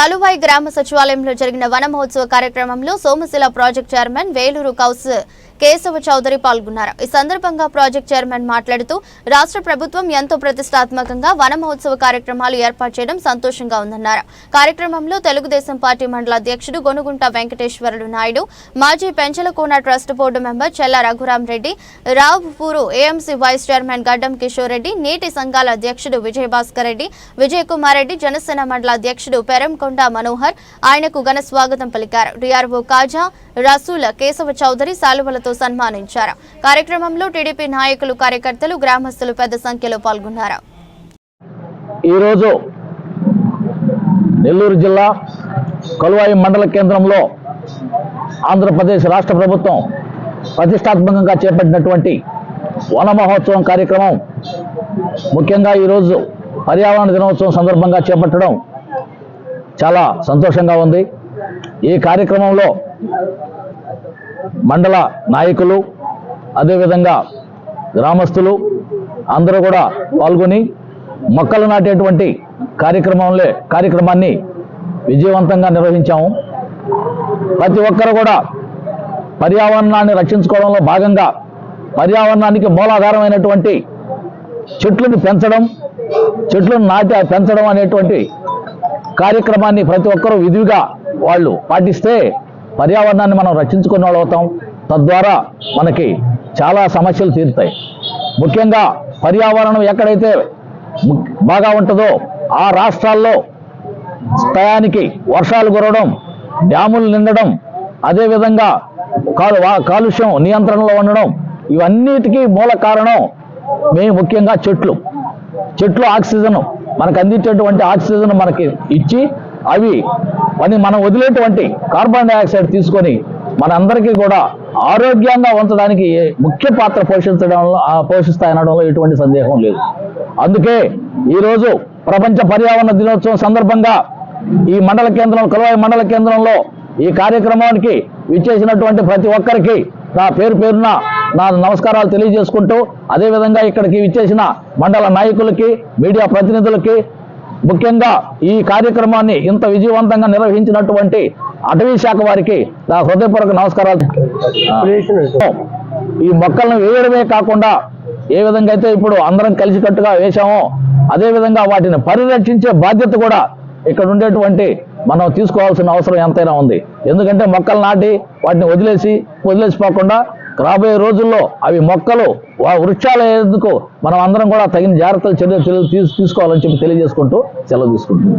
కలువాయి గ్రామ సచివాలయంలో జరిగిన వన మహోత్సవ కార్యక్రమంలో సోమశిల ప్రాజెక్ట్ చైర్మన్ వేలూరు కౌస్ కేశవ చౌదరి పాల్గొన్నారు. ఈ సందర్భంగా ప్రాజెక్ట్ చైర్మన్ మాట్లాడుతూ రాష్ట్ర ప్రభుత్వం ఎంతో ప్రతిష్టాత్మకంగా వన మహోత్సవ కార్యక్రమాలు ఏర్పాటు చేయడం సంతోషంగా ఉందన్నారు. కార్యక్రమంలో తెలుగుదేశం పార్టీ మండల అధ్యక్షుడు గొనుగుంట వెంకటేశ్వరుడు నాయుడు మాజీ Penchalakona trust board member Chella Raghuram Reddy Ravupuru AMC vice chairman Gaddam Kishore Reddy నీటి సంఘాల అధ్యక్షుడు విజయభాస్కర్ రెడ్డి విజయ్ కుమార్ రెడ్డి జనసేన మండల అధ్యక్షుడు పెరంకొండ మనోహర్ ఆయనకు ఘన స్వాగతం పలికారు. డిఆర్ఓ కాజా రసూల కేశవ చౌదరి శాలువలతో సన్మానించారు. కార్యక్రమంలో టీడీపీ నాయకులు కార్యకర్తలు గ్రామస్తులు పెద్ద సంఖ్యలో పాల్గొన్నారు. ఈరోజు నెల్లూరు జిల్లా కలువాయి మండల కేంద్రంలో ఆంధ్రప్రదేశ్ రాష్ట్ర ప్రభుత్వం ప్రతిష్టాత్మకంగా చేపట్టినటువంటి వన మహోత్సవం కార్యక్రమం ముఖ్యంగా ఈరోజు పర్యావరణ దినోత్సవం సందర్భంగా చేపట్టడం చాలా సంతోషంగా ఉంది. ఈ కార్యక్రమంలో మండల నాయకులు అదేవిధంగా గ్రామస్తులు అందరూ కూడా పాల్గొని మొక్కలు నాటేటువంటి కార్యక్రమంలో కార్యక్రమాన్ని విజయవంతంగా నిర్వహించాము. ప్రతి ఒక్కరు కూడా పర్యావరణాన్ని రక్షించుకోవడంలో భాగంగా పర్యావరణానికి మూలాధారమైనటువంటి చెట్లను పెంచడం చెట్లను నాటి పెంచడం అనేటువంటి కార్యక్రమాన్ని ప్రతి ఒక్కరూ విధిగా వాళ్ళు పాటిస్తే పర్యావరణాన్ని మనం రక్షించుకునే వాళ్ళు అవుతాం. తద్వారా మనకి చాలా సమస్యలు తీరుతాయి. ముఖ్యంగా పర్యావరణం ఎక్కడైతే బాగా ఉంటుందో ఆ రాష్ట్రాల్లో టయానికి వర్షాలు కురవడం డ్యాములు నిండడం అదేవిధంగా కాలు కాలుష్యం నియంత్రణలో ఉండడం ఇవన్నిటికీ మూల కారణం మేము ముఖ్యంగా చెట్లు. చెట్లు ఆక్సిజన్. మనకు అందించేటువంటి ఆక్సిజన్ మనకి ఇచ్చి అవి అని మనం వదిలేటువంటి కార్బన్ డైఆక్సైడ్ తీసుకొని మనందరికీ కూడా ఆరోగ్యంగా ఉంచడానికి ముఖ్య పాత్ర పోషించడంలో ఆ, పోషిస్తాయనడంలో ఎటువంటి సందేహం లేదు. అందుకే ఈరోజు ప్రపంచ పర్యావరణ దినోత్సవం సందర్భంగా ఈ మండల కేంద్రం కలవాయి మండల కేంద్రంలో ఈ కార్యక్రమానికి విచ్చేసినటువంటి ప్రతి ఒక్కరికి నా పేరు పేరున నా నమస్కారాలు తెలియజేసుకుంటూ అదేవిధంగా ఇక్కడికి విచ్చేసిన మండల నాయకులకి మీడియా ప్రతినిధులకి ముఖ్యంగా ఈ కార్యక్రమాన్ని ఇంత విజయవంతంగా నిర్వహించినటువంటి అటవీ శాఖ వారికి నా హృదయపూర్వక నమస్కారాలు. ఈ మొక్కలను వేయడమే కాకుండా ఏ విధంగా అయితే ఇప్పుడు అందరం కలిసికట్టుగా వేశామో అదే విధంగా వాటిని పరిరక్షించే బాధ్యత కూడా ఇక్కడ ఉండేటువంటి మనం తీసుకోవాల్సిన అవసరం ఎంతైనా ఉంది. ఎందుకంటే మొక్కలు నాటి వాటిని వదిలేసి వదిలేసిపోకుండా రాబోయే రోజుల్లో అవి మొక్కలు వృక్షాలు ఎందుకు మనం అందరం కూడా తగిన జాగ్రత్తలు చర్యలు తీసుకోవాలని చెప్పి తెలియజేసుకుంటూ సెలవు తీసుకుంటున్నాం.